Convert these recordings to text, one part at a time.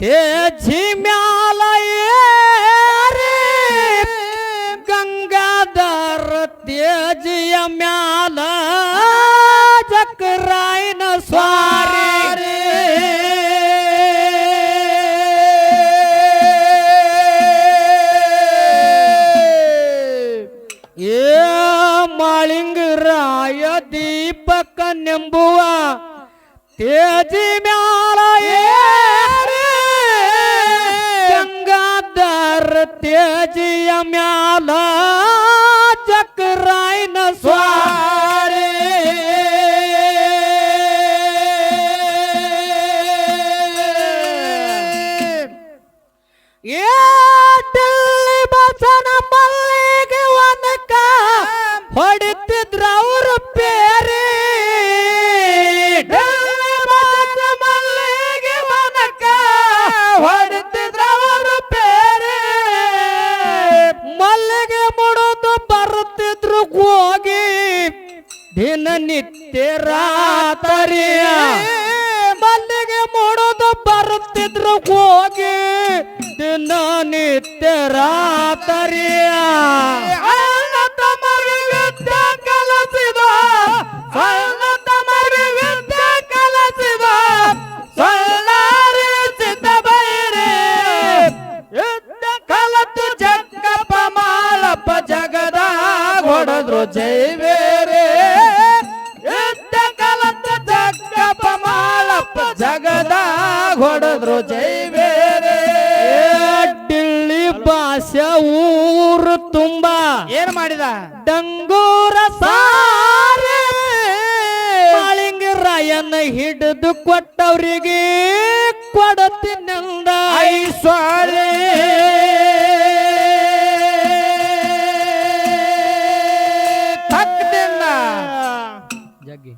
ತೇಜಿ ಮ್ಯಾಲಯೇ ಗಂಗಾಧರ ತೇಜಿಯ ಮ್ಯಾಲ ಚಕ್ರಾಯನ ಸ್ವಾರಿ ಏ ಮಾಳಿಂಗರಾಯ ದೀಪಕ ನೆಂಬುವ ತೇಜಿ ಮ್ಯಾ ಜಗದ ಹೊಡೆದ್ರು ಜೈ ಬೇರೆ. ಡಿಳ್ಳಿ ಊರು ತುಂಬಾ. ಏನ್ ಮಾಡಿದ? ಡಂಗೂರ ಸಾರಿ. ರಾಯನ್ನ ಹಿಡಿದು ಕೊಟ್ಟವ್ರಿಗೆ ಕೊಡತಿನಂದ ಐ ತಕ್ಕದಿಲ್ಲ ಜಗ್ಗಿ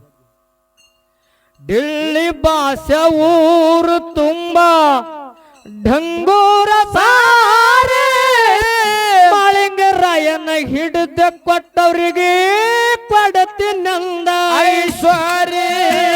ಬಾಸ ಊರು ತುಂಬ ಢಂಗೂರ ಸಾರೆ. ಮಾಳಿಂಗರಾಯನ ಹಿಡಿದ ಕೊಟ್ಟವರಿಗೆ ಪಡತಿ ನಂದ. ಐಶ್ವರ್ಯ.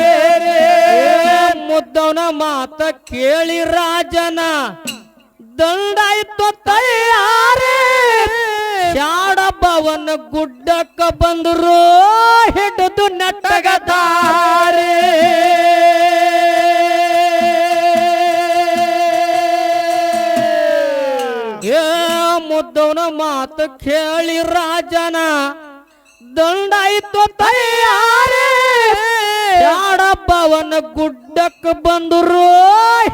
ಮತ್ತು ತಯಾರೇ. ಶಾಡಬ್ಬವನ ಗುಡ್ಡಕ್ಕ ಬಂದರು, ಹಿಡಿದು ನಟ್ಟಗತಾರೆ ಏ ಮುದ್ದವನ ಮಾತು ಕೇಳಿ ರಾಜನ ದಂಡಾಯಿತು ತಯಾರೇ. ಶಾಡಬ್ಬವನ ಗುಡ್ಡಕ್ಕ ಬಂದರು,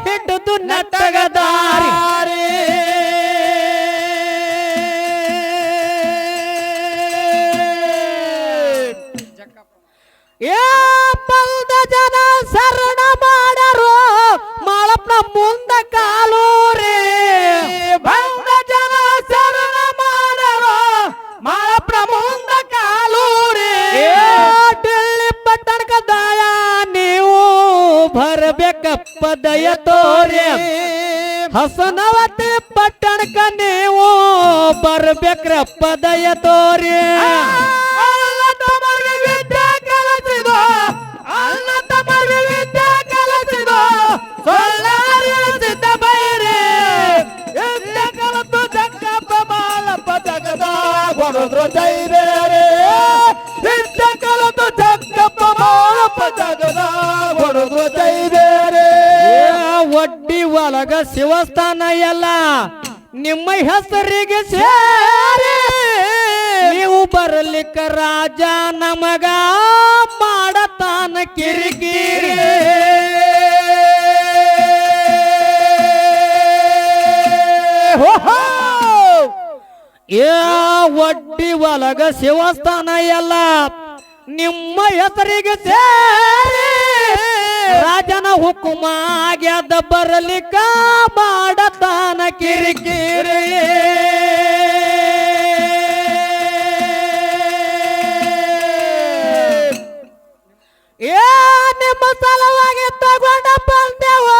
ಹಿಡಿದು ನಟ್ಟಗದಾರಿ ತೋರಿ ಹಸನವತಿ ಪಟ್ಟಣಕ ನೀವು ಬರ್ಬೇಕ್ರಪ್ಪ ದಯ ತೋರಿ ಶಿವಸ್ಥಾನ ಎಲ್ಲ ನಿಮ್ಮ ಹೆಸರಿಗೆ ಸೇರಿ ನೀವು ಬರಲಿಕ್ಕ ರಾಜ ನಮಗ ಮಾಡತಾನ ಕಿರಿಕಿರಿ. ಏ ಒಡ್ಡಿ ಒಳಗ ಶಿವಸ್ಥಾನ ಎಲ್ಲ ನಿಮ್ಮ ಹೆಸರಿಗೆ ಸೇರಿ ರಾಜನ ಹುಕುಮ ಆಗ್ಯದ ಬರಲಿಕ್ಕ ಮಾಡತಾನ ಕಿರಿಕಿರಿ. ಏ ನಿಮ್ಮ ಸಲುವಾಗಿ ತಗೊಂಡ ಬಂದೆವು.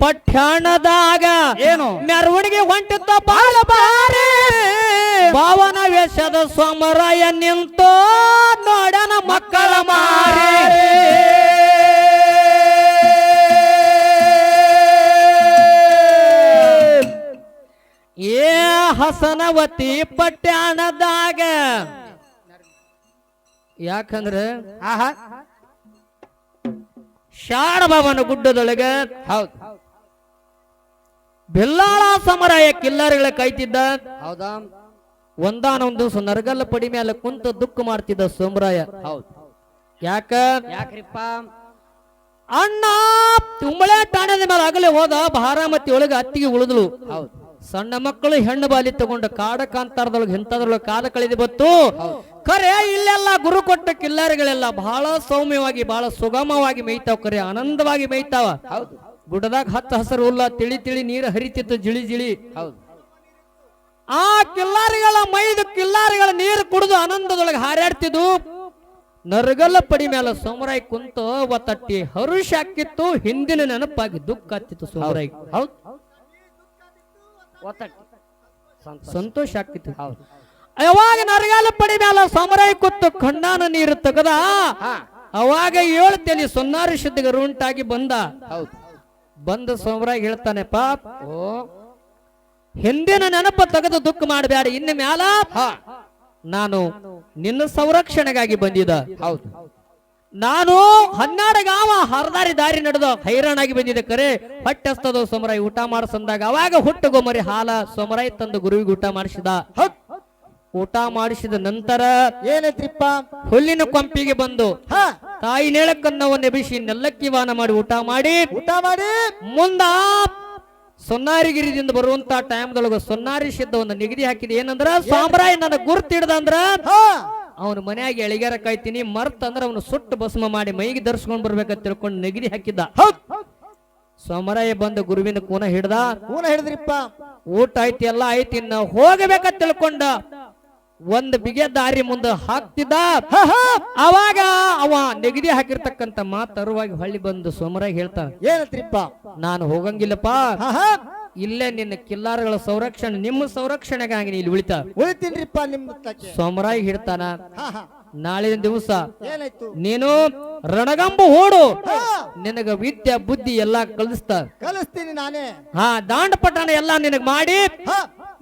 ಪಠ್ಯಾಣದಾಗ ಏನು? ಮೆರವಣಿಗೆ ಹೊಂಟಿದ್ದ ಬಾಳ ಬಾರಿ ಭಾವನ ವೇಷದ ಸೋಮರಾಯ ನಿಂತು ನೋಡನ ಮಕ್ಕಳ ಮಾರಿ. ಏ ಹಸನವತಿ ಪಟ್ಯಾಣದಾಗ ಯಾಕಂದ್ರೆ ಆಹಾ. ಶಾಡಬಾಬನ ಗುಡ್ಡದೊಳಗೆ ಹೌದು. ಬೆಲ್ಲಾಳ ಸಮರಾಯ ಕಿಲ್ಲರಿಗಳ ಕೈತಿದ್ದ ಹೌದಾ? ಒಂದಾನೊಂದು ದಿವಸ ನರಗಲ್ಲ ಪಡಿ ಮೇಲೆ ಕುಂತ ದುಃಖ ಮಾಡ್ತಿದ್ದ ಸೋಮರಾಯ. ಹೌದು. ಯಾಕ? ಯಾಕ್ರಿಪ್ಪ? ಅಣ್ಣ ತುಂಬಳೆ ತಾಣದ ಮೇಲೆ ಆಗಲೇ ಹೋದ ಬಾರಾಮತಿ ಒಳಗೆ ಅತ್ತಿಗೆ ಉಳಿದ್ಲು ಹೌದು. ಸಣ್ಣ ಮಕ್ಕಳು ಹೆಣ್ಣು ಬಾಲಿ ತಗೊಂಡು ಕಾಡ ಕಾಂತಾರದೊಳಗೆ ಇಂಥದ್ರೊಳಗೆ ಕಾಲ ಕಳೆದು ಬತ್ತು. ಕರೆ ಇಲ್ಲೆಲ್ಲ ಗುರು ಕೊಟ್ಟ ಕಿಲ್ಲಾರಿಗಳೆಲ್ಲ ಬಹಳ ಸೌಮ್ಯವಾಗಿ ಬಹಳ ಸುಗಮವಾಗಿ ಮೇಯ್ತಾವ ಕರೆ ಆನಂದವಾಗಿ ಮೇಯ್ತಾವ. ಗುಡದಾಗ ಗುಡ್ಡದಾಗ ಹತ್ತ ಹಸರು ಉಲ್ಲ ತಿಳಿ ತಿಳಿ ನೀರು ಹರಿತಿತ್ತು ಜಿಳಿ ಜಿಳಿ. ಹೌದು. ಆ ಕಿಲ್ಲಾರಿಗಳ ಮೈದು ಕಿಲ್ಲಾರಿಗಳ ನೀರು ಕುಡಿದು ಆನಂದದೊಳಗೆ ಹಾರಾಡ್ತಿದ್ದು. ನರಗಲ್ಲ ಪಡಿ ಮೇಲೆ ಸೋಮರಾಯ್ ಕುಂತು ಒತ್ತಟ್ಟಿ ಹರುಷ ಹಾಕಿತ್ತು ಹಿಂದಿನ ನೆನಪಾಗಿ ದುಃಖ ಹತ್ತಿತ್ತು ಸೋಮರಾಯ್ ಹೌದು. ಸಂತೋಷ. ಆಗ್ತಿತ್ತು. ಯಾವಾಗ ನರಗಾಲ ಪಡಿ ಮೇಲೆ ಸಮರಾಯ ಕೊತ್ತು ಕಣ್ಣಾನ ನೀರು ತೆಗದ. ಅವಾಗ ಹೇಳ್ತೇನೆ ಸೊನ್ನಾರಿ ಶುದ್ಧಿಗರು ಉಂಟಾಗಿ ಬಂದ. ಹೌದು. ಬಂದ ಸೋಮರಾಯ್ ಹೇಳ್ತಾನೆ ಪಾಪ್ ಓ ಹಿಂದಿನ ನೆನಪ ತೆಗೆದು ದುಃಖ ಮಾಡಬೇಡ ಇನ್ನು ಮ್ಯಾಲ ನಾನು ನಿನ್ನ ಸಂರಕ್ಷಣೆಗಾಗಿ ಬಂದಿದ್ದ. ಹೌದು. ನಾನು ಹನ್ನೆರಡು ಹರದಾರಿ ದಾರಿ ನಡೆದು ಹೈರಾಣಾಗಿ ಬಂದಿದೆ ಕರೆ ಹೊಟ್ಟೆಸ್ತದ ಸೋಮರಾಯಿ ಊಟ ಮಾಡಿಸಂದಾಗ ಅವಾಗ ಹುಟ್ಟು ಗೊಮರಿ ಹಾಲ ಸೋಮರಾಯಿ ತಂದು ಗುರುವಿಗೆ ಊಟ ಮಾಡಿಸಿದ. ಊಟ ಮಾಡಿಸಿದ ನಂತರ ಏನೈತ್ರಿಪ್ಪ? ಹುಲ್ಲಿನ ಕೊಂಪಿಗೆ ಬಂದು ಹಾ. ತಾಯಿ ನೇಳಕ್ಕನ್ನವನ್ನ ಎಬಿಸಿ ನೆಲ್ಲಕ್ಕಿ ವಾನ ಮಾಡಿ ಊಟ ಮಾಡಿ ಊಟ ಮಾಡಿ. ಮುಂದ ಸೊನ್ನಾರಿಗಿರಿದಿಂದ ಬರುವಂತ ಟೈಮ್ದೊಳಗ ಸೊನ್ನಾರಿ ಒಂದು ನಿಗದಿ ಹಾಕಿದೆ ಏನಂದ್ರ? ಸಾಮ್ರಾಯ ನನ್ನ ಗುರುತಿಡ್ದಂದ್ರ ಅವನ ಮನೆಯಾಗಿ ಎಳಿಗಾರ ಕಾಯ್ತೀನಿ ಮರ್ತ್ ಅಂದ್ರೆ ಅವನು ಸುಟ್ಟು ಭಸ್ಮ ಮಾಡಿ ಮೈಗೆ ಧರಿಸ್ಕೊಂಡ್ ಬರ್ಬೇಕಂತ ತಿಳ್ಕೊಂಡು ನೆಗಡಿ ಹಾಕಿದ್ದ. ಸೋಮರಾಯ ಬಂದ ಗುರುವಿನ ಕೂನ ಹಿಡ್ದ ಕೂನ ಹಿಡಿದ್ರಿಪ್ಪ. ಊಟ ಐತಿ ಎಲ್ಲ ಐತಿ ಇನ್ನ ಹೋಗಬೇಕ ತಿಳ್ಕೊಂಡ ಒಂದ್ ಬಿಗೆ ದಾರಿ ಮುಂದೆ ಹಾಕ್ತಿದ್ದ. ಅವಾಗ ಅವ ನೆಗಡಿ ಹಾಕಿರ್ತಕ್ಕಂತ ಮಾತರುವಾಗಿ ಹಳ್ಳಿ ಬಂದು ಸೋಮರಾಗಿ ಹೇಳ್ತಾನ ಏನತ್ರಿಪ್ಪ? ನಾನು ಹೋಗಂಗಿಲ್ಲಪ್ಪ. ಇಲ್ಲೇ ನಿನ್ನ ಕಿಲ್ಲಾರಗಳ ಸಂರಕ್ಷಣೆ ನಿಮ್ಮ ಸಂರಕ್ಷಣೆಗಾಗಿ ನೀ ಇಲ್ಲಿ ಉಳಿತ. ಉಳಿತೀನ್ರಿಪ್ಪ ನಿಮ್ ತಕ್ಕೆ. ಸೋಮರಾಯಿ ಹಿಡ್ತಾನ ನಾಳಿನ ದಿವಸ ಏನಾಯ್ತು? ನೀನು ರಣಗಂಬ ಓಡು. ನಿನಗ ವಿದ್ಯೆ ಬುದ್ಧಿ ಎಲ್ಲಾ ಕಲಿಸ್ತ. ಕಲಿಸ್ತೀನಿ ನಾನೇ. ಹಾ ದಾಂಡಪಟ್ಟಣ ಎಲ್ಲಾ ನಿನಗ್ ಮಾಡಿ.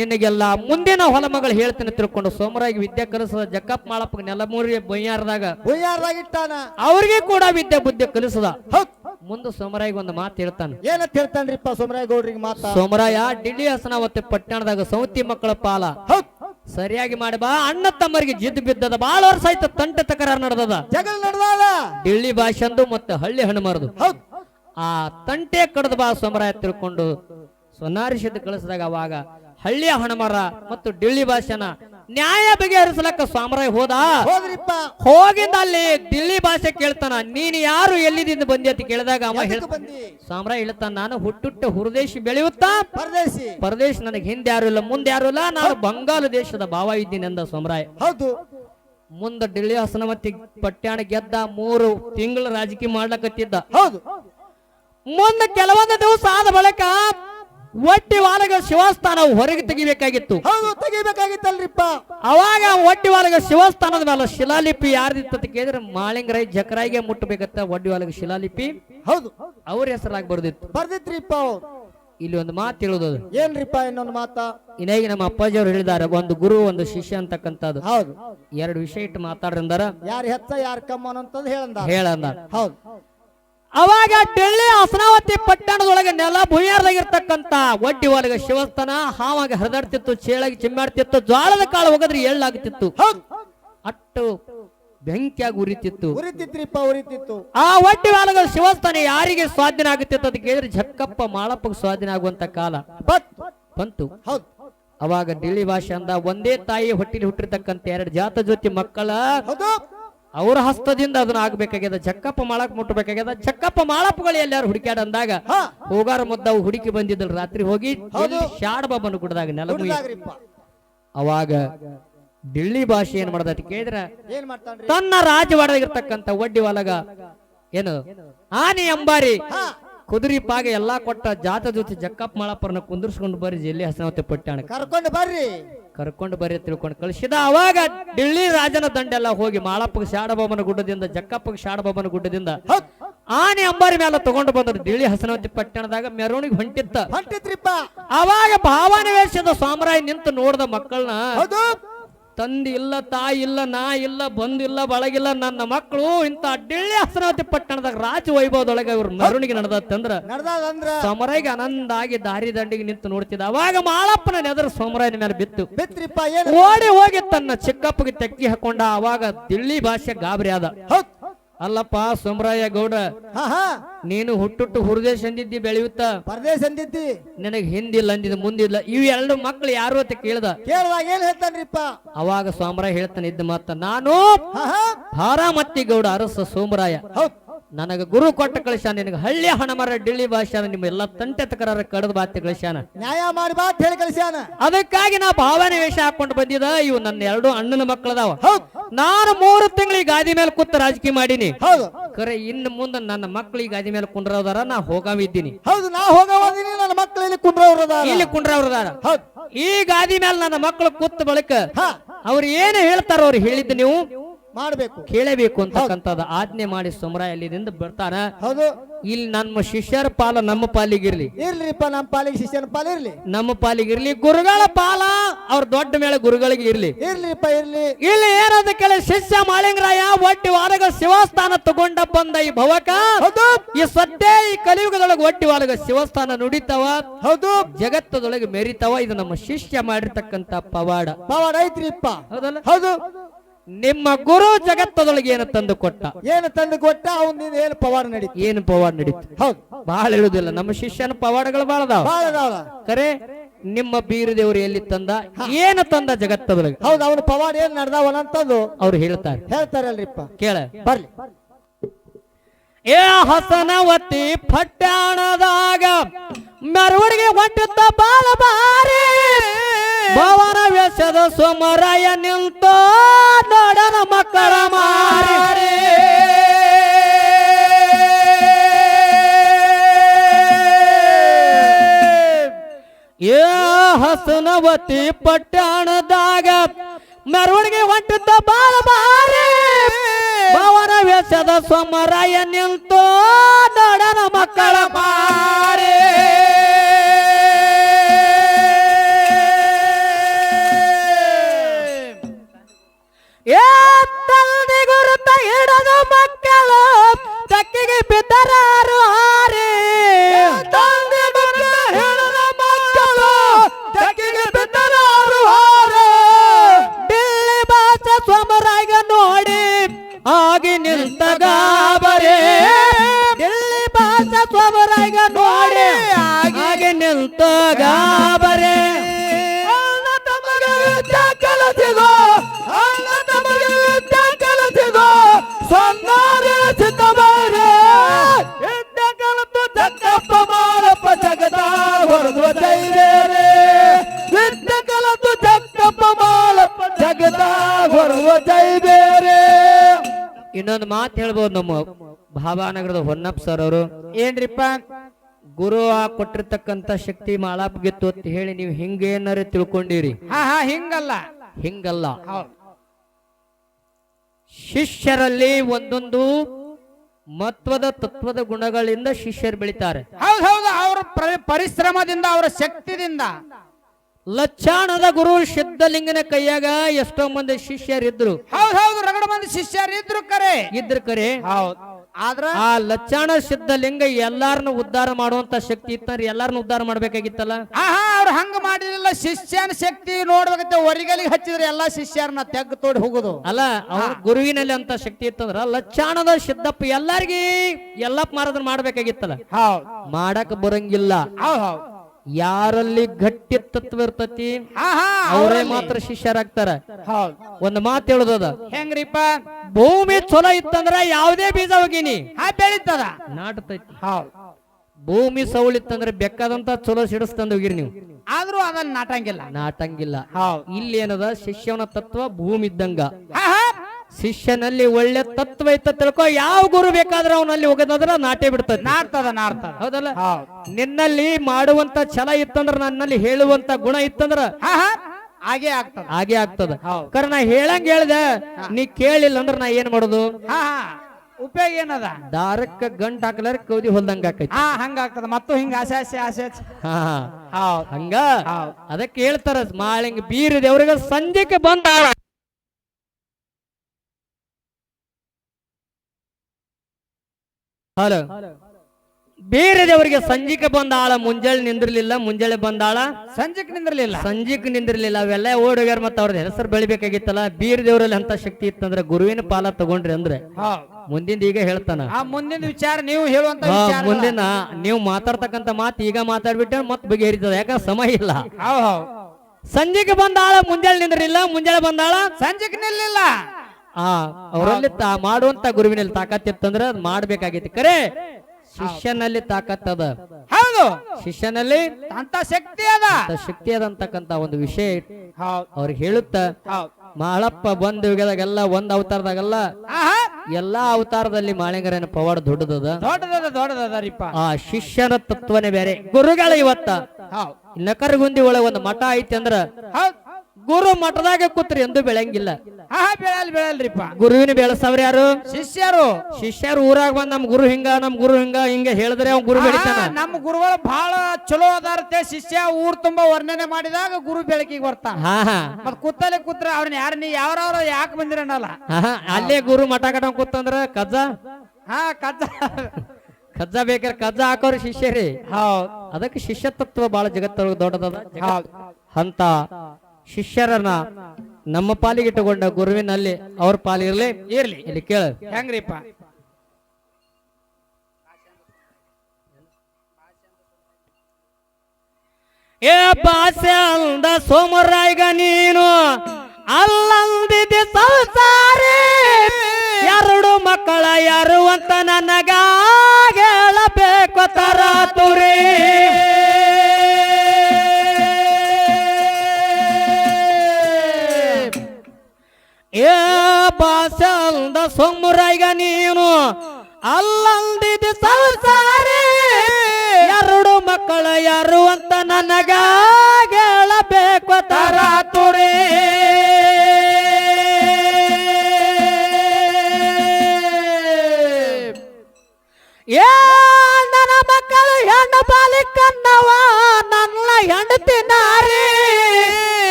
ನಿನಗೆಲ್ಲ ಮುಂದಿನ ಹೊಲ ಮಗಳು ಹೇಳ್ತೇನೆ ತಿಳ್ಕೊಂಡು ಸೋಮರಾಗಿ ವಿದ್ಯೆ ಕಲಿಸದ ಜಕ್ಕಪ್ಪ ಮಾಳಪ್ಪ ನೆಲಮೂರಿ ಬೊಯ್ಯಾರದಾಗ ಬೊಯ್ಯಾರದಾಗ ಇಟ್ಟಾನ. ಅವ್ರಿಗೆ ಕೂಡ ವಿದ್ಯೆ ಬುದ್ಧಿ ಕಲಿಸದ. ಮುಂದೆ ಸೋಮರಾಯಿಗೆ ಒಂದು ಮಾತು ಹೇಳ್ತಾನೆ. ಏನಂತ ಹೇಳ್ತಾನ್ರಿಪ್ಪ ಸೋಮರಾಯ ಗೌಡ್ರಿಗೆ ಮಾತಾ? ಸೋಮರಾಯ ಡಿಲ್ಲಿ ಹಸನಾವತಿ ಪಟ್ಟಣದಾಗ ಸೌತಿ ಮಕ್ಕಳ ಪಾಲ. ಸರಿಯಾಗಿ ಮಾಡಿ ಬಾ ಅಣ್ಣ ತಮ್ಮರಿಗೆ ಜಿದ್ದು ಬಿದ್ದದ ಬಾಳ ವರ್ಷ ಆಯ್ತು ತಂಟೆ ತಕರಾರು ನಡೆದದ. ಜಗಳ ನಡೆದಾದ? ಡಿಳ್ಳಿ ಭಾಷೆಂದು ಮತ್ತೆ ಹಳ್ಳಿ ಹಣ್ಣು ಹೌದ್. ಆ ತಂಟೆ ಕಡದ ಬಾ ಸೋಮರಾಯ ತಿಳ್ಕೊಂಡು ಸೊನಾರಿಸಿದ್ದು ಕಳಿಸಿದಾಗ ಅವಾಗ ಹಳ್ಳಿಯ ಹಣಮರ ಮತ್ತು ಡಿಳ್ಳಿ ಭಾಷೆನ ನ್ಯಾಯ ಬಗೆಹರಿಸಲಕ್ಕ ಸ್ವಾಮರಾಯ ಹೋದ? ಹೋದ್ರಿಪ್ಪ. ಹೋಗಿಂದ ಅಲ್ಲಿ ದಿಲ್ಲಿ ಭಾಷೆ ಕೇಳ್ತಾನ. ನೀನು ಯಾರು ಎಲ್ಲಿದಿಂದ ಬಂದಿ ಅಂತ ಕೇಳಿದಾಗ ಅವ ಹೇಳ್ತಾನ. ಬಂದಿ? ಹೇಳ್ತಾನ ನಾನು ಹುಟ್ಟುಟ್ಟ ಹುರದೇಶಿ ಬೆಳೆಯುತ್ತಾ? ಪರದೇಶಿ. ಪರದೇಶ ನನಗೆ ಹಿಂದೆ ಯಾರು ಇಲ್ಲ ಮುಂದೆ ಯಾರು ಇಲ್ಲ ನಾನು ಬಂಗಾಲ ದೇಶದ ಭಾವ ಇದ್ದೀನಿ ಅಂದ ಸೋಮರಾಯ. ಹೌದು. ಮುಂದ ಡಿಲ್ಲಿ ಹಸನಮತಿ ಪಟ್ಯಾಣ ಗೆದ್ದ ಮೂರು ತಿಂಗಳ ರಾಜಕೀಯ ಮಾಡ್ಲಕತ್ತಿದ್ದ. ಹೌದು. ಮುಂದೆ ಕೆಲವೊಂದು ದಿವಸ ಆದ ಬಳಿಕ ಒಟ್ಟಿ ವಾಲಗ ಶಿವಸ್ಥಾನ ಹೊರಗೆ ತೆಗಿಬೇಕಾಗಿತ್ತು. ಹೌದು ತೆಗಿಬೇಕಾಗಿತ್ತಲ್ರಿಪ್ಪ. ಅವಾಗ ಒಟ್ಟಿ ವಾಲಗ ಶಿವಸ್ಥಾನದ ಮೇಲೆ ಶಿಲಾಲಿಪಿ ಯಾರ್ದಿತ್ತ ಕೇಳಿದ್ರೆ ಮಾಳಿಂಗರಾಯ್ ಜಕರಾಯಿಗೆ ಮುಟ್ಟಬೇಕತ್ತ ಒಡ್ಡಿ ವಾಲಗ ಶಿಲಾಲಿಪಿ ಹೌದು. ಅವ್ರ ಹೆಸರಾಗಿ ಬರ್ದಿತ್ತು. ಬರ್ದಿತ್ರಿಪ್ಪ. ಇಲ್ಲಿ ಒಂದು ಮಾತು ಹೇಳುದು ಏನ್ರಿಪ್ಪ ಇನ್ನೊಂದು ಮಾತಾ? ಇನ್ನಾಗಿ ನಮ್ಮ ಅಪ್ಪಾಜಿ ಅವರು ಹೇಳಿದ್ದಾರೆ ಒಂದು ಗುರು ಒಂದು ಶಿಷ್ಯ ಅಂತಕ್ಕಂಥದ್ದು. ಹೌದು. ಎರಡು ವಿಷಯ ಇಟ್ಟು ಮಾತಾಡ್ರಂದಾರ ಯಾರು ಹೆಚ್ಚ ಯಾರು ಕಮ್ಮ ಅನ್ನೋದು ಹೇಳಂದ ಹೇಳಂದ ಹೌದು. ಅವಾಗ ಡೆಲ್ಲಿ ಹಸನಾವತಿ ಪಟ್ಟಣದೊಳಗೆ ನೆಲ ಭೂಯಾರ್ದಾಗಿರ್ತಕ್ಕಂತ ಒಡ್ಡಿ ಒಳಗ ಶಿವಸ್ಥಾನ ಹಾವಾಗ ಹರಿದಾಡ್ತಿತ್ತು ಚೇಳಾಗಿ ಚಿಮ್ಮಾಡ್ತಿತ್ತು ಜ್ವಾಳದ ಕಾಳು ಹೋಗದ್ರೆ ಎಳ್ಳಾಗ್ತಿತ್ತು. ಅಟ್ಟು ಬೆಂಕಿಯಾಗಿ ಉರಿತಿತ್ತು. ಉರಿತಿತ್ರಿಪ್ಪ ಉರಿತಿತ್ತು. ಆ ಒಡ್ಡಿ ಒಳಗ ಶಿವಸ್ಥಾನ ಯಾರಿಗೆ ಸ್ವಾಧೀನ ಆಗುತ್ತಿತ್ತು ಅಂತ ಕೇಳಿದ್ರೆ ಜಕ್ಕಪ್ಪ ಮಾಳಪ್ಪಗೆ ಸ್ವಾಧೀನ ಆಗುವಂತ ಕಾಲ ಬತ್. ಬಂತು. ಹೌದು. ಅವಾಗ ಡಿಳಿ ಭಾಷೆ ಅಂದ ಒಂದೇ ತಾಯಿ ಹೊಟ್ಟಿಲಿ ಹುಟ್ಟಿರ್ತಕ್ಕಂತ ಎರಡು ಜಾತ ಜೊತೆ ಮಕ್ಕಳ ಅವ್ರ ಹಸ್ತದಿಂದ ಅದನ್ನ ಆಗ್ಬೇಕಾಗ್ಯದ. ಚಕ್ಕಪ್ಪ ಮಾಳಕ್ ಮುಟ್ಟಬೇಕಾಗ್ಯದ ಚಕ್ಕಪ್ಪ ಮಾಳಪ್ಪಗಳು ಎಲ್ಲಾರು ಹುಡುಕ್ಯಾಡ ಅಂದಾಗ ಹೋಗಾರ ಮುದ್ದ ಅವು ಹುಡುಕಿ ಬಂದಿದ್ದಲ್ ರಾತ್ರಿ ಹೋಗಿ ಶಾಡ್ ಬಾಬನ ಕುಡ್ದಾಗ ನೆಲ ಅವಾಗ ದಿಳ್ಳಿ ಭಾಷೆ ಏನ್ ಮಾಡದ ಕೇಳಿದ್ರ? ತನ್ನ ರಾಜವಾಡದಾಗಿರ್ತಕ್ಕಂಥ ಒಡ್ಡಿ ಒಳಗ ಏನು? ಆನೆ ಅಂಬಾರಿ. ಕುದುರಿ ಪಾಗ ಎಲ್ಲಾ ಕೊಟ್ಟ ಜಾತ ಜೊತೆ ಜಕ್ಕಪ್ಪ ಮಾಳಪ್ಪರನ್ನ ಕುಂದ್ರಸ್ಕೊಂಡು ಬರ್ರಿ ಜಿಲ್ಲೆ ಹಸನವತಿ ಪಟ್ಟಣ ಕರ್ಕೊಂಡು ಬರ್ರಿ. ಕರ್ಕೊಂಡು ಬರೀ ತಿಳ್ಕೊಂಡು ಕಳಿಸಿದ ಅವಾಗ ಡಿಳ್ಳಿ ರಾಜನ ದಂಡೆಲ್ಲ ಹೋಗಿ ಮಾಳಪ್ಪಗೆ ಶಾಡಬಾಬನ ಗುಡ್ಡದಿಂದ ಜಕ್ಕಪ್ಪಗೆ ಶಾಡಬಾಬನ ಗುಡ್ಡದಿಂದ ಆನೆ ಅಂಬಾರಿ ಮೇಲೆ ತಗೊಂಡು ಬಂದ್ರು ದಿಳ್ಳಿ ಹಸನವತಿ ಪಟ್ಟಣದಾಗ ಮೆರವಣಿಗೆ ಹೊಂಟಿತ್ತ. ಹೊಂಟಿತ್ರಿಪ್ಪ. ಅವಾಗ ಭಾವನೆ ವೇಷದ ಸ್ವಾಮರಾಯ ನಿಂತು ನೋಡ್ದ ಮಕ್ಕಳನ್ನ ತಂದೆ ಇಲ್ಲ ತಾಯಿ ಇಲ್ಲ ನಾ ಇಲ್ಲ ಬಂದಿಲ್ಲ ಬಳಗಿಲ್ಲ ನನ್ನ ಮಕ್ಕಳು ಇಂತ ಅಡ್ಡಿಳ್ಳಿ ಹಸನಾತಿ ಪಟ್ಟಣದಾಗ ರಾಜ ವೈಭವದೊಳಗೆ ಇವ್ರ ಮೆರವಣಿಗೆ ನಡ್ದಾದಂದ್ರ ಸಮರಾಯಿಗೆ ಆನಂದ ಆಗಿ ದಾರಿ ದಂಡಿಗೆ ನಿಂತು ನೋಡ್ತಿದ್ದ. ಅವಾಗ ಮಾಳಪ್ಪನ ನೆದರ ಸೋಮರಾಯನ ಮೇಲೆ ಬಿತ್ತು. ಓಡಿ ಹೋಗಿ ತನ್ನ ಚಿಕ್ಕಪ್ಪಗೆ ತೆಕ್ಕಿ ಹಾಕೊಂಡ. ಅವಾಗ ದಿಳ್ಳಿ ಭಾಷೆ ಗಾಬರಿ ಆದ. ಹೌದ್. ಅಲ್ಲಪ್ಪ ಸೋಮರಾಯ ಗೌಡ ನೀನು ಹುಟ್ಟುಟ್ಟು ಹುರುದೇಶ ಅಂದಿದ್ದಿ ಬೆಳೆಯುತ್ತ? ಪರದೇಶ ಅಂದಿದ್ದಿ ನಿನಗೆ ಹಿಂದಿಲ್ಲ ಅಂದಿದ್ದು ಮುಂದಿಲ್ಲ ಇವ್ ಎರಡು ಮಕ್ಕಳು ಯಾರು ಅಂತ ಕೇಳ್ದ? ಕೇಳುವಾಗ ಏನ್ ಹೇಳ್ತಾನ್ರಿಪ್ಪ? ಅವಾಗ ಸೋಮರಾಯ ಹೇಳ್ತಾನೆ ಇದ್ದ ಮತ್ತ ನಾನು ಹಾರಾಮತ್ತಿ ಗೌಡ ಅರಸ ಸೋಮರಾಯ. ಹೌದ್. ನನಗ ಗುರು ಕೊಟ್ಟ ಕಳಿಸ್ಯಾನ ನಿನಗೆ ಹಳ್ಳಿ ಹಣಮರ ಡಿಳ್ಳಿ ಭಾಷಾನ ನಿಮ್ಮ ಎಲ್ಲ ತಂಟೆ ತಕರಾರ ಕಡದ ಬಾತಿ ಕಳಿಸ್ಯಾನ. ನ್ಯಾಯ ಮಾಡಿ ಬಾತ್ ಹೇಳಿ ಕಳಿಸ್ಯಾನ. ಅದಕ್ಕಾಗಿ ನಾ ಭಾವನೆ ವೇಷ ಹಾಕೊಂಡು ಬಂದಿದ ಇವು ನನ್ನ ಎರಡು ಅಣ್ಣನ ಮಕ್ಕಳದಾವ. ನಾನು ಮೂರು ತಿಂಗಳಿಗೆ ಗಾದಿ ಮೇಲೆ ಕೂತ ರಾಜಕೀಯ ಮಾಡೀನಿ. ಹೌದು. ಖರೆ ಇನ್ನು ಮುಂದೆ ನನ್ನ ಮಕ್ಕಳು ಈ ಗಾದಿ ಮೇಲೆ ಕುಂಡ್ರವದಾರ ನಾ ಹೋಗಾವಿದ್ದೀನಿ ಹೌದು ನಾ ಹೋಗಿ ನನ್ನ ಮಕ್ಕಳು ಇಲ್ಲಿ ಕುಂಡ್ರವ್ರದ ಇಲ್ಲಿ ಕುಂಡ್ರವ್ರದಾರ. ಹೌದ್. ಈ ಗಾದಿ ಮೇಲೆ ನನ್ನ ಮಕ್ಕಳು ಕೂತ ಬಳಿಕ ಅವ್ರು ಏನು ಹೇಳ್ತಾರ ಅವ್ರು ಹೇಳಿದ್ದು ನೀವು? ಮಾಡ್ಬೇಕು. ಕೇಳಬೇಕು ಅಂತಕ್ಕಂಥದ್ದು ಆಜ್ಞೆ ಮಾಡಿ ಸಮುರಾಯ ಅಲ್ಲಿದಿಂದ ಬರ್ತಾನ. ಹೌದು. ಇಲ್ಲಿ ನಮ್ಮ ಶಿಷ್ಯರ ಪಾಲ ನಮ್ಮ ಪಾಲಿಗಿರ್ಲಿ ಇರ್ಲಿಪ್ಪ ನಮ್ಮ ಪಾಲಿಗೆ ಶಿಷ್ಯನ ಪಾಲ ಇರ್ಲಿ. ನಮ್ಮ ಪಾಲಿಗಿರ್ಲಿ ಗುರುಗಳ ಪಾಲ ಅವ್ರ ದೊಡ್ಡ ಮೇಲೆ ಗುರುಗಳಿಗೆ ಇರ್ಲಿ. ಇರ್ಲಿಪ್ಪ ಇರ್ಲಿ. ಇಲ್ಲಿ ಏನಾದ ಶಿಷ್ಯ ಮಾಳಿಂಗರಾಯ ಒಟ್ಟಿ ವಾರಗ ಶಿವಸ್ಥಾನ ತಗೊಂಡ ಬಂದ ಈ ಭವಕ. ಹೌದು. ಈ ಸದ್ಯ ಈ ಕಲಿಯುಗದೊಳಗೆ ಒಟ್ಟಿ ವಾರಗ ಶಿವಸ್ಥಾನ ನುಡಿತಾವ. ಹೌದು. ಜಗತ್ತದೊಳಗೆ ಮೆರಿತಾವ. ಇದು ನಮ್ಮ ಶಿಷ್ಯ ಮಾಡಿರ್ತಕ್ಕಂತ ಪವಾಡ. ಪವಾಡ ಐತ್ರಿಪ್ಪ. ಹೌದಲ್ಲ? ಹೌದು. ನಿಮ್ಮ ಗುರು ಜಗತ್ತದೊಳಗೆ ಏನು ತಂದು ಕೊಟ್ಟ ಏನು ತಂದು ಕೊಟ್ಟ ಅವನಿಂದ ಏನು ಪವಾಡ ನಡೀತು? ಏನು ಪವಾಡ ನಡೀತ? ಹೌದು. ಬಹಳ ಹೇಳುದಿಲ್ಲ. ನಮ್ಮ ಶಿಷ್ಯನ ಪವಾಡಗಳು ಬಹಳ ಅದಾವ. ಕರೆ ನಿಮ್ಮ ಬೀರು ದೇವರು ಎಲ್ಲಿ ತಂದ? ಏನು ತಂದ ಜಗತ್ತದೊಳಗೆ? ಹೌದು ಅವನ ಪವಾಡ ಏನ್ ನಡೆದವನಂತದ್ದು ಅಂತಂದು ಅವ್ರು ಹೇಳ್ತಾರೆ. ಹೇಳ್ತಾರಲ್ರಿಪ್ಪ. ಕೇಳ. ಬರ್ಲಿ. ಏ ಹಸನವತಿ ಪಟ್ಟಣದಾಗ ಮೆರವಣಿಗೆ ಹೊಂಟಿದ್ದ ಬಾಲ ಬಾರಿ ಭವನ ವೇಷದ ಸೋಮರಾಯ ನಿಂತು ನೋಡನ ಮಕ್ಕಳ ಮಾರಿ. ಏ ಹಸನವತಿ ಪಟ್ಟಣದಾಗ ಮೆರವಣಿಗೆ ಹೊಂಟಿದ್ದ ಬಾಲ ಬಾರಿ ಭವನ ವೇಷದ ಸೋಮರಾಯ ನಿಂತು ನೋಡನ ಮಕ್ಕಳ ಮಾರಿ. ಗುರುತ ಹಿಡದ ಮಕ್ಕಳು ತಕ್ಕಿಗೆ ಬಿದ್ದರಾರು ಹಾರಿ. ಮಕ್ಕಳು ನೋಡಿ, ಆಗಿ ನಿಂತ ಗಾಬರಿ. ದಿಲ್ಲಿ ಬಾಚ ಸೋಮರಾಗ ನೋಡಿ, ಆಗಿ ನಿಂತ ಗಾಬರಿ. ಹೊರದು ಮಾತ್ ಇನ್ನೊಂದು ಮಾತು ಹೇಳ್ಬೋದು ನಮ್ಮ ಭಾವಾನಗರದ ಹೊನ್ನಪ್ಪ ಸರ್ ಅವರು. ಏನ್ರಿಪ್ಪ? ಗುರು ಆ ಕೊಟ್ಟಿರ್ತಕ್ಕಂತ ಶಕ್ತಿ ಮಾಲಾಪ್ಗಿತ್ತು ಅಂತ ಹೇಳಿ ನೀವು ಹಿಂಗೇನಾರ ತಿಳ್ಕೊಂಡಿರಿ. ಹಾ ಹಾ ಹಿಂಗಲ್ಲ. ಹಿಂಗಲ್ಲ. ಶಿಷ್ಯರಲ್ಲಿ ಒಂದೊಂದು ಮಹತ್ವದ ತತ್ವದ ಗುಣಗಳಿಂದ ಶಿಷ್ಯರು ಬೆಳಿತಾರೆ. ಹೌದೌದು ಹೌದು ಅವ್ರ ಪರಿಶ್ರಮದಿಂದ ಅವರ ಶಕ್ತಿದಿಂದ. ಲಚ್ಚಾಣದ ಗುರು ಸಿದ್ಧಲಿಂಗನ ಕೈಯಾಗ ಎಷ್ಟೋ ಮಂದಿ ಶಿಷ್ಯರಿದ್ರು. ಹೌದ್ ಹೌದು ರಗಡ ಮಂದಿ ಶಿಷ್ಯರಿದ್ರು ಕರೆ. ಇದ್ರು ಕರೆ. ಹೌದು. ಆದ್ರ ಆ ಲಚ್ಚಾಣ ಸಿದ್ಧಲಿಂಗ ಎಲ್ಲಾರನ್ನು ಉದ್ಧಾರ ಮಾಡುವಂತ ಶಕ್ತಿ ಇತ್ತಂದ್ರೆ ಎಲ್ಲಾರನ್ನು ಉದ್ಧಾರ ಮಾಡ್ಬೇಕಾಗಿತ್ತಲ್ಲ? ಆಹಾ ಅವ್ರು ಹಂಗ ಮಾಡಿರಲಿಲ್ಲ. ಶಿಷ್ಯನ ಶಕ್ತಿ ನೋಡ್ಬೇಕಂತ ಹೊರಿಗಲಿಗೆ ಹಚ್ಚಿದ್ರೆ ಎಲ್ಲಾ ಶಿಷ್ಯರನ್ನ ತೆಗ್ ತೋಡಿ ಹೋಗುದು. ಅಲ್ಲ ಅವ್ರ ಗುರುವಿನಲ್ಲಿ ಅಂತ ಶಕ್ತಿ ಇತ್ತಂದ್ರ ಲಚ್ಚಾಣದ ಸಿದ್ದಪ್ಪ ಎಲ್ಲಾರ್ಗಿ ಎಲ್ಲಪ್ಪ ಮಾರದನ್ನ ಮಾಡ್ಬೇಕಾಗಿತ್ತಲ್ಲ? ಹೌದ್. ಮಾಡಕ್ ಬರಂಗಿಲ್ಲ. ಹೌದ್ ಹೌದ್. ಯಾರಲ್ಲಿ ಗಟ್ಟಿ ತತ್ವ ಇರ್ತತಿ ಅವರೇ ಮಾತ್ರ ಶಿಷ್ಯರಾಗ್ತಾರ. ಒಂದ್ ಮಾತು ಹೇಳುದದ? ಹೆಂಗ್ರಿಪ್ಪ? ಭೂಮಿ ಚಲೋ ಇತ್ತಂದ್ರ ಯಾವ್ದೇ ಬೀಜ ಹೋಗಿನಿ. ಹಾ ಬೆಳಿತದ. ನಾಟತೈತಿ. ಭೂಮಿ ಭೂಮಿ ಸೌಳಿತ್ತಂದ್ರೆ ಬೆಕ್ಕದಂತ ಚಲೋ ಸಿಡಿಸ್ತಂದ್ ಹೋಗಿರಿ ನೀವು. ಆದ್ರೂ ಅದನ್ನ ನಾಟಂಗಿಲ್ಲ. ನಾಟಂಗಿಲ್ಲ. ಇಲ್ಲಿ ಏನದ? ಶಿಷ್ಯನ ತತ್ವ ಭೂಮಿ ಇದ್ದಂಗ. ಶಿಷ್ಯನಲ್ಲಿ ಒಳ್ಳೆ ತತ್ವ ಇತ್ತ ತಿಳ್ಕೊ ಯಾವ ಗುರು ಬೇಕಾದ್ರೆ ಅವನಲ್ಲಿ ಹೋಗೋದಾದ್ರ ನಾಟೆ ಬಿಡ್ತದೆ. ನಾಡ್ತದ ನಾಡ್ತದ. ಹೌದಲ್ಲ? ನಿನ್ನಲ್ಲಿ ಮಾಡುವಂತ ಛಲ ಇತ್ತಂದ್ರ ನನ್ನಲ್ಲಿ ಹೇಳುವಂತ ಗುಣ ಇತ್ತಂದ್ರ ಹಾಗೆ ಆಗ್ತದ. ಹಾಗೆ ಆಗ್ತದ. ಕರೆ ನಾ ಹೇಳಂಗ ಹೇಳ್ದೆ ನೀ ಕೇಳಿಲ್ಲ ಅಂದ್ರ ನಾ ಏನ್ ಮಾಡೋದು? ಉಪಯೋಗ ಏನದ? ದಾರಕ್ಕ ಗಂಟ್ ಹಾಕ್ಲಾರ ಕೌದಿ ಹೊಲ್ದಂಗ ಆಕೈತಿ ಹಾ ಹಂಗ ಆಗ್ತದ. ಮತ್ತು ಹಿಂಗ ಆಸೆ ಆಸೆ ಆಸೆ. ಹಾ ಹಂಗ? ಅದಕ್ಕೆ ಹೇಳ್ತಾರ ಮಾಳಿಂಗ್ ಬೀರ್ ದೇವ್ರಿಗೆ ಸಂಜೆಗೆ ಬಂದ ಹಲೋ. ಬೇರೆ ದೇವರಿಗೆ ಸಂಜಿಕ ಬಂದ ಆಳ ಮುಂಜಾಳೆ ನಿಂದಿರ್ಲಿಲ್ಲ ಮುಂಜಾಳೆ ಬಂದ ಆಳ ಸಂಜೆಕ್ ನಿಂದಿರ್ಲಿಲ್ಲ. ಸಂಜಿಕ್ ನಿಂದಿರ್ಲಿಲ್ಲ ಅವೆಲ್ಲ ಓಡೋಗ್ಯಾರ ಮತ್ತ ಅವ್ರದ್ದು ಹೆಸರು ಬೆಳಿಬೇಕಾಗಿತ್ತಲ್ಲ ಬೀರ್ ದೇವರಲ್ಲಿ ಅಂತ ಶಕ್ತಿ ಇತ್ತಂದ್ರೆ ಗುರುವಿನ ಪಾಲ ತಗೊಂಡ್ರಿ ಅಂದ್ರೆ. ಮುಂದಿನ ಮುಂದಿಂದ ಈಗ ಹೇಳ್ತಾನ. ಆ ಮುಂದಿನ ವಿಚಾರ ನೀವು ಹೇಳುವಂತ ಮುಂದಿನ ನೀವು ಮಾತಾಡ್ತಕ್ಕಂತ ಮಾತು ಈಗ ಮಾತಾಡ್ಬಿಟ್ರೆ ಮತ್ ಬಗೆಹರಿತದ ಯಾಕ ಸಮಯ ಇಲ್ಲ. ಹೌದ್ ಬಂದಾಳ ಸಂಜೆಗೆ ಬಂದ ಆಳ ಮುಂಜಾಳೆ ನಿಂದ್ರಿಲ್ಲ ಮುಂಜಾಳೆ ಬಂದಾಳ? ಸಂಜೆಕ್ ನಿಲ್ಲಿಲ್ಲ. ಆ ಅವರಲ್ಲಿ ತಾ ಮಾಡುವಂತ ಗುರುವಿನಲ್ಲಿ ತಾಕತ್ತಿತ್ತಂದ್ರ ಅದ್ ಮಾಡ್ಬೇಕಾಗೈತಿ. ಕರೆ ಶಿಷ್ಯನಲ್ಲಿ ತಾಕತ್ತದ ಹೌದು. ಶಿಷ್ಯನಲ್ಲಿ ಅಂತ ಶಕ್ತಿ ಅದ. ಶಕ್ತಿ ಅದಂತಕ್ಕಂತ ಒಂದು ವಿಷಯ ಅವ್ರಿಗೆ ಹೇಳುತ್ತ ಮಾಳಪ್ಪ ಬಂದ ಯುಗದಾಗೆಲ್ಲ ಒಂದ್ ಅವತಾರದಾಗಲ್ಲ ಎಲ್ಲಾ ಅವತಾರದಲ್ಲಿ ಮಾಳಿಂಗರನ ಪವಾಡ ದೊಡ್ಡದದ. ದೊಡ್ಡದದ ದೊಡ್ಡದದರಿಪ್ಪ. ಆ ಶಿಷ್ಯನ ತತ್ವನೇ ಬೇರೆ. ಗುರುಗಳ ಇವತ್ತ. ನಕರಗುಂದಿ ಒಳಗ ಒಂದು ಮಠ ಐತಿ ಅಂದ್ರ ಗುರು ಮಠದಾಗ ಕೂತ್ರಿ ಎಂದು ಬೆಳಂಗಿಲ್ಲ. ಆಹಾ ಬೆಳಲ್ ಬೆಳಲ್ರಿಪ್ಪ. ಗುರುವಿನ ಬೆಳೆಸವ್ರ ಯಾರು? ಶಿಷ್ಯರು. ಶಿಷ್ಯರು ಊರಾಗ ಬಂದ್ ನಮ್ ಗುರು ಹಿಂಗ ನಮ್ ಗುರು ಹಿಂಗ ಹಿಂಗ ಹೇಳಿದ್ರೆ ಅವ್ನ ಗುರು ಬೆಳಿತಾನ? ನಮ್ ನಮ್ಮ ಗುರುಗಳು ಬಹಳ ಚಲೋ ಅದಾರತೆ ಶಿಷ್ಯ ಊರ್ ತುಂಬಾ ವರ್ಣನೆ ಮಾಡಿದಾಗ ಗುರು ಬೆಳಕಿಗೆ ಬರ್ತಾನ. ಹಾ ಹಾ. ಮತ್ ಕೂತಲ್ಲಿ ಕೂತ್ರ ಅವ್ರನ್ನ ಯಾರ ನೀ ಯಾವ್ರವ್ರ ಯಾಕೆ ಬಂದಿರನಲ್ಲ? ಹಾ, ಹಾ. ಅಲ್ಲೇ ಗುರು ಮಠ ಕಟ ಕೂತಂದ್ರ ಕಜ್ಜ? ಹಾ ಕಜ್ಜ. ಕಜ್ಜ ಬೇಕಾರ ಕಜ್ಜ ಹಾಕೋರು ಶಿಷ್ಯರಿ. ಹೌದ್. ಅದಕ್ಕೆ ಶಿಷ್ಯ ತತ್ವ ಬಹಳ ಜಗತ್ತ ದೊಡ್ಡದದ. ಹಂತ. ಅಂತ ಶಿಷ್ಯರನ್ನ ನಮ್ಮ ಪಾಲಿಗೆ ಇಟ್ಟುಕೊಂಡ ಗುರುವಿನಲ್ಲಿ ಅವ್ರ ಪಾಲಿರ್ಲಿ ಇರ್ಲಿ? ಇಲ್ಲಿ ಕೇಳ. ಹೆಂಗ್ರಿಪ್ಪ? ಏ ಬಾಸೆ ಅಂದ ಸೋಮರಾಯ್ಗ ನೀನು ಅಲ್ಲಂದಿದ್ದೆ ಸಂಸಾರಿ. ಎರಡು ಮಕ್ಕಳ ಯಾರು ಅಂತ ನನಗ ಹೇಳಬೇಕು ತರ ತುರಿ ಭಾಷೆ ಅಲ್ದ ಸೊಮ್ಮುರಾಯ್ಗ ನೀನು. ಅಲ್ಲಂದಿದ್ದು ಸಂಸಾರಿ ಎರಡು ಮಕ್ಕಳ ಯಾರು ಅಂತ ನನಗ ಹೇಳಬೇಕು. ತರ ತುರಿ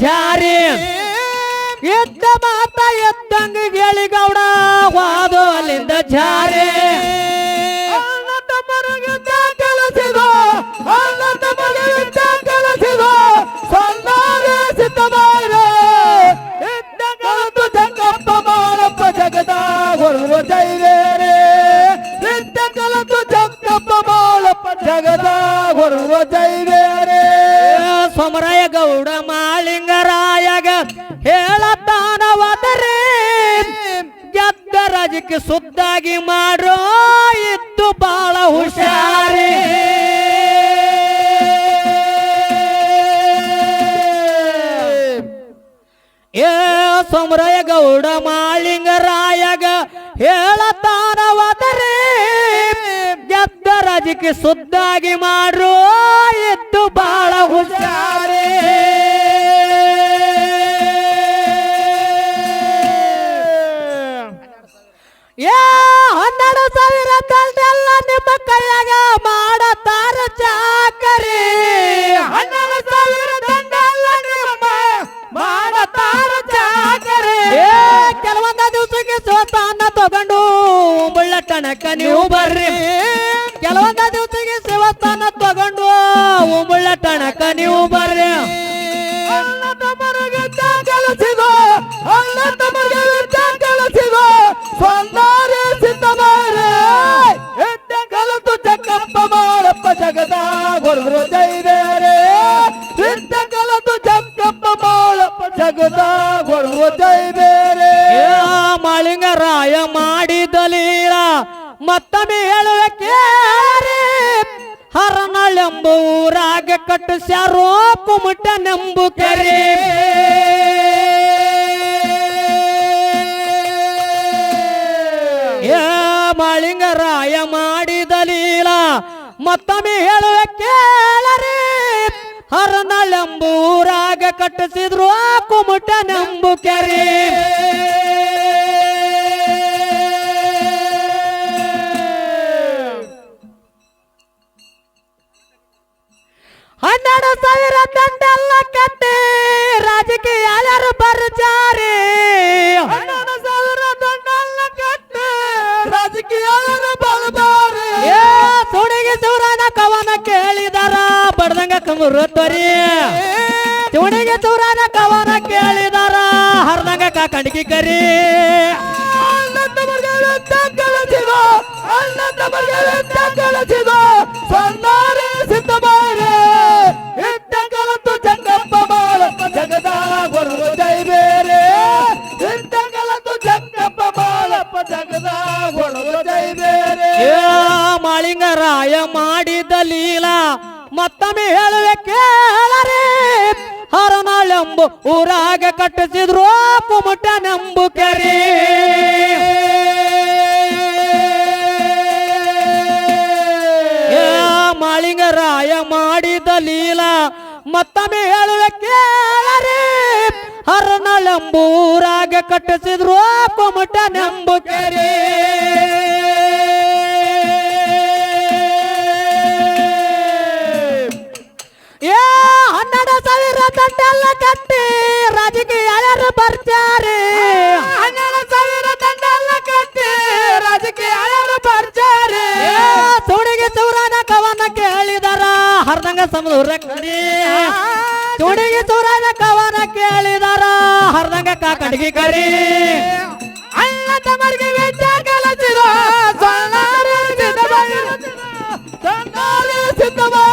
ಜಾರಿ. ಎದ್ದ ಮಾತ ಎದ್ದಂಗ ಹೇಳಿ ಗೌಡ ವಾದು ಅಲ್ಲಿಂದ ಜಾರಿ. ಜಗದ ಬೇರೆ ಜೈವೇರೆ ಮಾಳಿಂಗರಾಯ ಮಾಡಿದಲೀರ ಮತ್ತೊಮ್ಮೆ ಹೇಳುವ ಕೇರಿ ಹರನಳೆಂಬ ಊರಾಗ ಕಟ್ಟಿಸ್ಯಾರೋ ಕುಮಟನೆಂಬು ಕರಿ. ಕೆರೆ ಏ ಮಾಳಿಂಗರಾಯ ಮಾಡಿದಲೀಲ ಮತ್ತೊಮ್ಮೆ ಹೇಳುವ ಕೇಳರಿ. ಹರನಳೆಂಬ ಊರಾಗ ಕಟ್ಟಿಸಿದ್ರು ಕುಮಟ ನಂಬು ಕೆರೆ. ಹನ್ನೆರಡು ಸಾವಿರ ದಂಡೆಲ್ಲ ಕಟ್ಟಿ ರಾಜಕೀಯ ಯಾರು ಬರ್ಜಾರಿ. ಹನ್ನೆರಡು ಸಾವಿರ ದಂಡೆಲ್ಲ ಕಟ್ಟಿ ರಾಜಕೀಯ ಯಾರು ಬರ್ಬಾರಿ ಸುಡಿಗೆ ಚೌರಾನ ಕವನ ಕೇಳಿದಾರ. ಬಡ್ದಂಗ ಕಮರು ತೊರಿ ಚುಣಿಗೆ ಚೌರಾನ ಕವನ ಕೇಳಿದಾರ. ಹರ್ದಾಗ ಕಾಕಂಡಿಗೆ ಕರಿ. ಮಾಡಿದ ಲೀಲ. ಮತ್ತೊಮ್ಮೆ ಹೇಳುವೆ ಕೇಳರೆ ಹರನಾಳೆಂಬು ಊರಾಗ ಕಟ್ಟಿಸಿದ್ರು ಕುಮಟನೆಂಬು ಕೆರೆ. ಮಾಳಿಂಗರಾಯ ಮಾಡಿದ ಲೀಲಾ, ಮತ್ತೊಮ್ಮೆ ಹೇಳುವೆ ಕೇಳರೆ ಹರನಳೆಂಬೂರಾಗ ಕಟ್ಟಿಸಿದ್ರು ಕುಮಟನೆಂಬು ಕೆರೆ. ಸಾವಿರ ದಂಡೆಲ್ಲ ಕಟ್ಟಿ ರಾಜಕೀಯ ಯಾರ್ಯಾರು ಬರ್ತಾರೆ ಹನ್ನೆರಡು ಸಾವಿರ ದಂಡೆಲ್ಲ ಕಟ್ಟಿ ರಾಜಕೀಯ ಯಾರ್ಯಾರು ಬರ್ತಾರೆ ತುಣಿಗೆ ಚೌರಾನ ಕವನ ಕೇಳಿದಾರ ಹರ್ದಂಗ ಸಮುದ್ರ ಕಡಿ ತುಣಿಗೆ ಚೌರಾನ ಕವನ ಕೇಳಿದಾರ ಹರ್ದಂಗ ಕಾಕಡಿಗೆ ಕರಿ ಅಣ್ಣ ತಮರಿಗೆ ವೆಚ್ಚ ಕಲಸಿರೋ ಸೊನ್ನಾರೆ ಸಿದ್ಧಬಾಯಿ ಸೊನ್ನಾರೆ ಸಿದ್ಧಬಾಯಿ